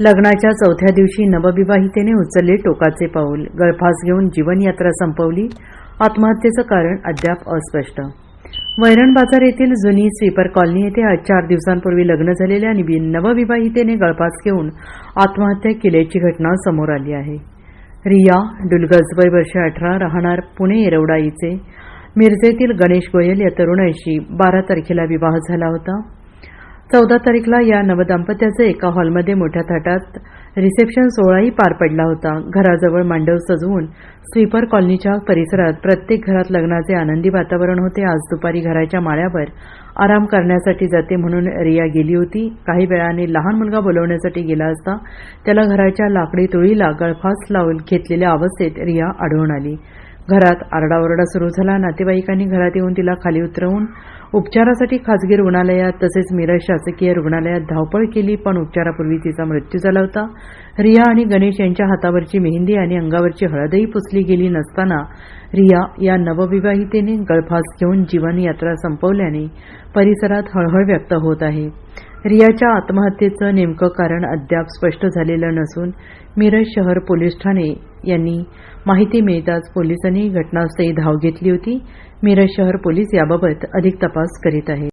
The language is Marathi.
लग्नाच्या चौथ्या दिवशी नवविवाहितेने उचलले टोकाचे पाऊल. गळफास घेऊन जीवनयात्रा संपवली. आत्महत्येचं कारण अद्याप अस्पष्ट. वैरण बाजार येथील जुनी स्वीपर कॉलनी येथे आज चार दिवसांपूर्वी लग्न झालेल्या नवविवाहितेने गळफास घेऊन आत्महत्या केल्याची घटना समोर आली आहे. रिया डुलगज वर्ष अठरा राहणार पुणे येरवडाईचे मिरजेतील गणेश गोयल या तरुणाशी बारा तारखेला विवाह झाला होता. चौदा तारीखला या नवदाम्पत्याचं एका हॉलमध्ये मोठ्या थाटात रिसेप्शन सोहळाही पार पडला होता. घराजवळ मांडव सजवून स्वीपर कॉलनीच्या परिसरात प्रत्येक घरात लग्नाचे आनंदी वातावरण होते. आज दुपारी घराच्या माळ्यावर आराम करण्यासाठी जाते म्हणून रिया गेली होती. काही वेळाने लहान मुलगा बोलवण्यासाठी गेला असता त्याला घराच्या लाकडी तुळीला गळफास लावून घेतलेल्या अवस्थेत रिया आढळून आली. घरात आरडाओरडा सुरू झाला. नातेवाईकांनी घरात येऊन तिला खाली उतरवून उपचारासाठी खासगी रुग्णालयात तसेच मिरज शासकीय रुग्णालयात धावपळ केली पण उपचारापूर्वी तिचा मृत्यू झाला होता. रिया आणि गणेश यांच्या हातावरची मेहंदी आणि अंगावरची हळदही पुसली गेली नसताना रिया या नवविवाहितेने गळफास घेऊन जीवनयात्रा संपवल्याने परिसरात हळहळ व्यक्त होत आहे. रियाच्या आत्महत्येचं नेमकं कारण अद्याप स्पष्ट झालेलं नसून मिरज शहर पोलीस ठाणे यांनी माहिती मिळताच पोलिसांनी घटनास्थळी धाव घेतली होती. मिरज शहर पोलीस याबाबत अधिक तपास करीत आहेत